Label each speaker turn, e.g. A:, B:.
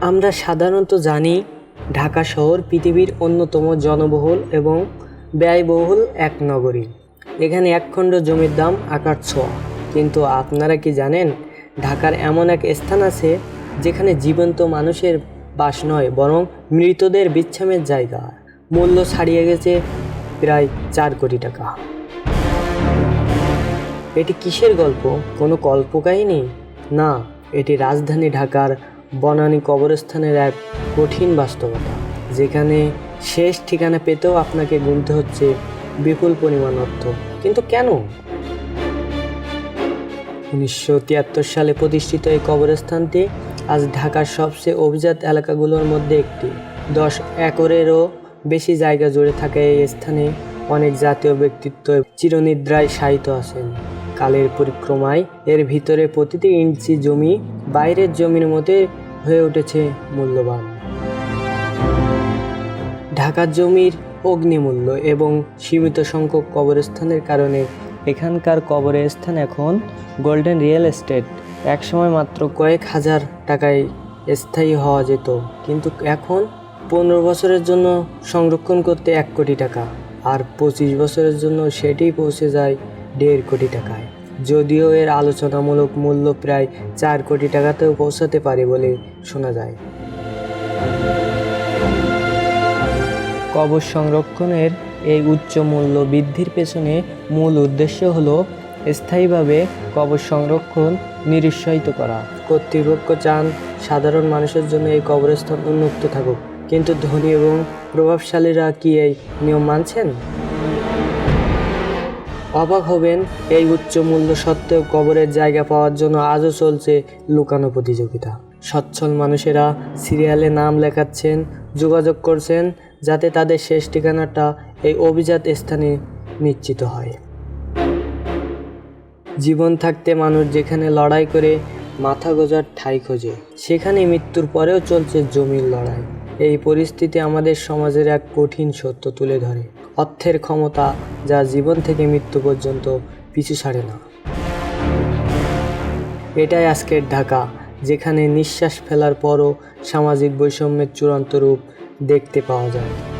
A: আমরা সাধারণত জানি ঢাকা শহর পৃথিবীর অন্যতম জনবহুল এবং ব্যয়বহুল এক নগরী। এখানে এক খণ্ড জমির দাম আকার ছোঁয়া কিন্তু আপনারা কি জানেন, ঢাকার এমন এক স্থান আছে যেখানে জীবন্ত মানুষের বাস নয়, বরং মৃতদের বিচ্ছামের জায়গা। মূল্য ছাড়িয়ে গেছে প্রায় চার কোটি টাকা। এটি কিসের গল্প? কোনো কল্পকাহিনী? না, এটি রাজধানী ঢাকার বনানী কবরস্থানের এক কঠিন বাস্তবতা, যেখানে শেষ ঠিকানা পেতেও আপনাকে গুনতে হচ্ছে বিপুল পরিমাণ অর্থ। কিন্তু কেন? উনিশশো তিয়াত্তর সালে প্রতিষ্ঠিত এই কবরস্থানটি আজ ঢাকার সবচেয়ে অভিজাত এলাকাগুলোর মধ্যে একটি। দশ একরেরও বেশি জায়গা জুড়ে থাকা এই স্থানে অনেক জাতীয় ব্যক্তিত্ব চিরনিদ্রায় শায়িত আছেন। কালের পরিক্রমায় এর ভিতরে প্রতিটি ইঞ্চি জমি বাইরের জমির মধ্যে হয়ে উঠেছে মূল্যবান। ঢাকার জমির অগ্নিমূল্য এবং সীমিত সংখ্যক কবরস্থানের কারণে এখানকার কবরের স্থান এখন গোল্ডেন রিয়েল এস্টেট একসময় মাত্র কয়েক হাজার টাকায় স্থায়ী হওয়া যেত, কিন্তু এখন পনেরো বছরের জন্য সংরক্ষণ করতে এক কোটি টাকা, আর পঁচিশ বছরের জন্য সেটি পৌঁছে যায় দেড় কোটি টাকায়। যদিও এর আলোচনামূলক মূল্য প্রায় চার কোটি টাকাতেও পৌঁছাতে পারে বলে শোনা যায়। কবর সংরক্ষণের এই উচ্চ মূল্য বৃদ্ধির পেছনে মূল উদ্দেশ্য হল স্থায়ীভাবে কবর সংরক্ষণ নিরুৎসাহিত করা। কর্তৃপক্ষ চান সাধারণ মানুষের জন্য এই কবরস্থান উন্মুক্ত থাকুক। কিন্তু ধনী এবং প্রভাবশালীরা কি এই নিয়ম মানছেন? অবাক হবেন, এই উচ্চ মূল্য সত্ত্বেও কবরের জায়গা পাওয়ার জন্য আজও চলছে লুকানো প্রতিযোগিতা। সচ্ছল মানুষেরা সিরিয়ালে নাম লেখাচ্ছেন, যোগাযোগ করছেন, যাতে তাদের শেষ ঠিকানাটা এই অভিজাত স্থানে নিশ্চিত হয়। জীবন থাকতে মানুষ যেখানে লড়াই করে, মাথা গোজার ঠাই খোঁজে। সেখানে মৃত্যুর পরেও চলছে জমির লড়াই। এই পরিস্থিতি আমাদের সমাজের এক কঠিন সত্য তুলে ধরে। অর্থের ক্ষমতা যা জীবন থেকে মৃত্যু পর্যন্ত পিছু ছাড়ে না। এটাই আজকের ঢাকা, যেখানে নিঃশ্বাস ফেলার পরও সামাজিক বৈষম্যের চূড়ান্ত রূপ দেখতে পাওয়া যায়।